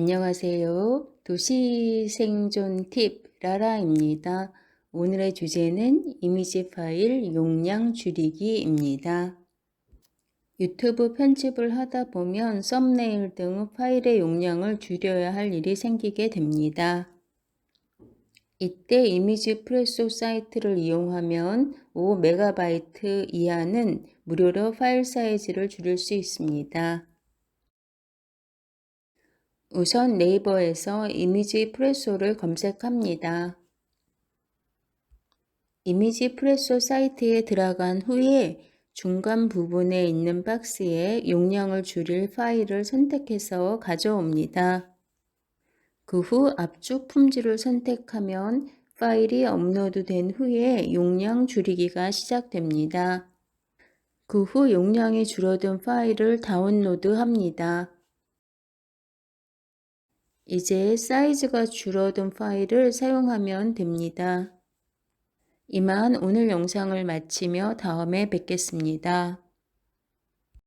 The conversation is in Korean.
안녕하세요. 도시 생존 팁 라라입니다. 오늘의 주제는 이미지 파일 용량 줄이기입니다. 유튜브 편집을 하다 보면 썸네일 등 파일의 용량을 줄여야 할 일이 생기게 됩니다. 이때 이미지 프레소 사이트를 이용하면 5MB 이하는 무료로 파일 사이즈를 줄일 수 있습니다. 우선 네이버에서 이미지 프레소를 검색합니다. 이미지 프레소 사이트에 들어간 후에 중간 부분에 있는 박스에 용량을 줄일 파일을 선택해서 가져옵니다. 그 후 압축 품질을 선택하면 파일이 업로드된 후에 용량 줄이기가 시작됩니다. 그 후 용량이 줄어든 파일을 다운로드합니다. 이제 사이즈가 줄어든 파일을 사용하면 됩니다. 이만 오늘 영상을 마치며 다음에 뵙겠습니다.